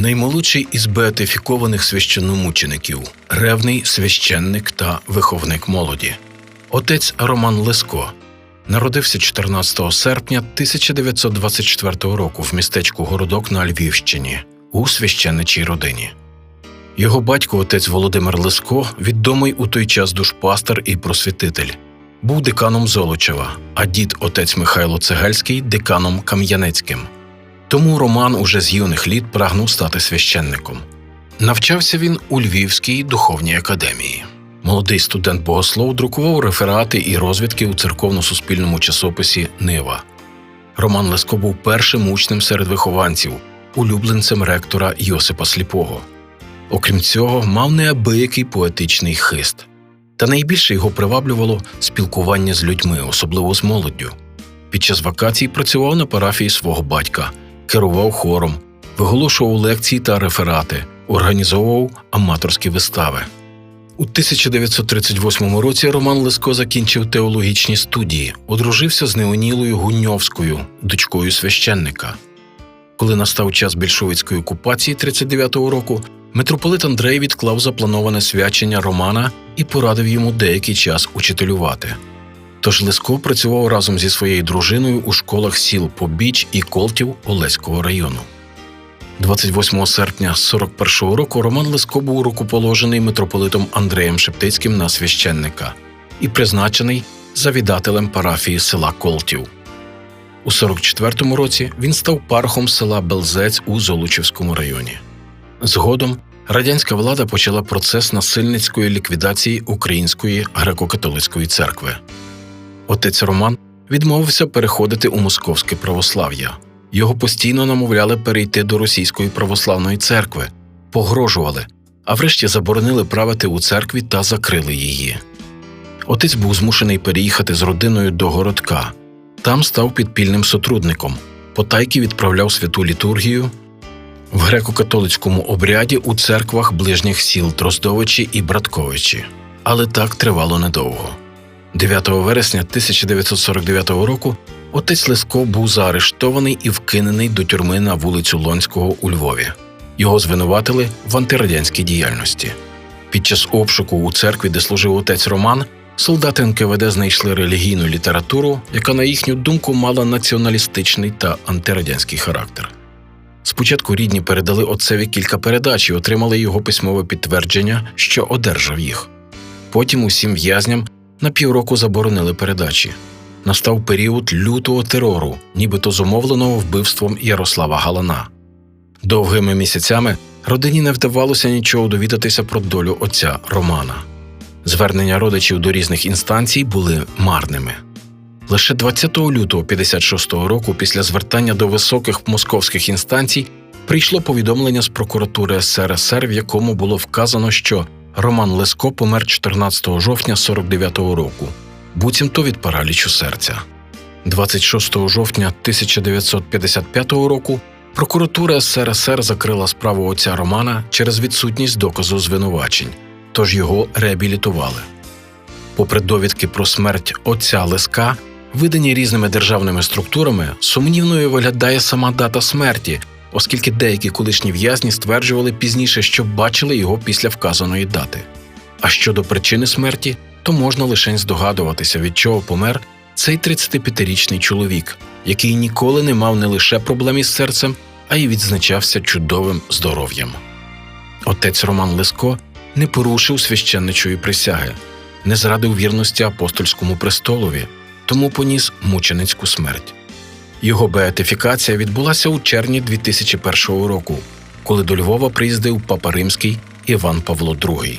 наймолодший із беатифікованих священномучеників, ревний священник та виховник молоді. Отець Роман Леско народився 14 серпня 1924 року в містечку Городок на Львівщині у священничій родині. Його батько, отець Володимир Леско, відомий у той час душпастер і просвітитель, був деканом Золочева, а дід отець Михайло Цегельський деканом Кам'янецьким. Тому Роман уже з юних літ прагнув стати священником. Навчався він у Львівській духовній академії. Молодий студент богослов друкував реферати і розвідки у церковно-суспільному часописі Нива. Роман Леско був першим учнем серед вихованців, улюбленцем ректора Йосипа Сліпого. Окрім цього, мав неабиякий поетичний хист. Та найбільше його приваблювало спілкування з людьми, особливо з молоддю. Під час вакацій працював на парафії свого батька, керував хором, виголошував лекції та реферати, організовував аматорські вистави. У 1938 році Роман Леско закінчив теологічні студії, одружився з Неонілою Гуньовською, дочкою священника. Коли настав час більшовицької окупації 39-го року, митрополит Андрей відклав заплановане свячення Романа і порадив йому деякий час учителювати. Тож Леско працював разом зі своєю дружиною у школах сіл Побіч і Колтів Олеського району. 28 серпня 41-го року Роман Леско був рукоположений митрополитом Андреєм Шептицьким на священника і призначений завідателем парафії села Колтів. У 44-му році він став пархом села Белзець у Золочівському районі. Згодом радянська влада почала процес насильницької ліквідації Української греко-католицької церкви. Отець Роман відмовився переходити у московське православ'я. Його постійно намовляли перейти до російської православної церкви, погрожували, а врешті заборонили правити у церкві та закрили її. Отець був змушений переїхати з родиною до городка. Там став підпільним сотрудником, потайки відправляв святу літургію в греко-католицькому обряді у церквах ближніх сіл Дроздовичі і Братковичі. Але так тривало недовго. 9 вересня 1949 року отець Леско був заарештований і вкинений до тюрми на вулицю Лонського у Львові. Його звинуватили в антирадянській діяльності. Під час обшуку у церкві, де служив отець Роман, солдати НКВД знайшли релігійну літературу, яка, на їхню думку, мала націоналістичний та антирадянський характер. Спочатку рідні передали отцеві кілька передач і отримали його письмове підтвердження, що одержав їх. Потім усім в'язням на півроку заборонили передачі. Настав період лютого терору, нібито зумовленого вбивством Ярослава Галана. Довгими місяцями родині не вдавалося нічого довідатися про долю отця Романа. Звернення родичів до різних інстанцій були марними. Лише 20 лютого 56-го року, після звертання до високих московських інстанцій, прийшло повідомлення з прокуратури СРСР, в якому було вказано, що Роман Леско помер 14 жовтня 49-го року, буцімто від паралічу серця. 26 жовтня 1955 року прокуратура СРСР закрила справу отця Романа через відсутність доказу звинувачень, тож його реабілітували. Попри довідки про смерть отця Леска, видані різними державними структурами, сумнівною виглядає сама дата смерті, оскільки деякі колишні в'язні стверджували пізніше, що бачили його після вказаної дати. А щодо причини смерті, то можна лише здогадуватися, від чого помер цей 35-річний чоловік, який ніколи не мав не лише проблем із серцем, а й відзначався чудовим здоров'ям. Отець Роман Леско не порушив священничої присяги, не зрадив вірності апостольському престолові, тому поніс мученицьку смерть. Його беатифікація відбулася у червні 2001 року, коли до Львова приїздив папа римський Іван Павло II.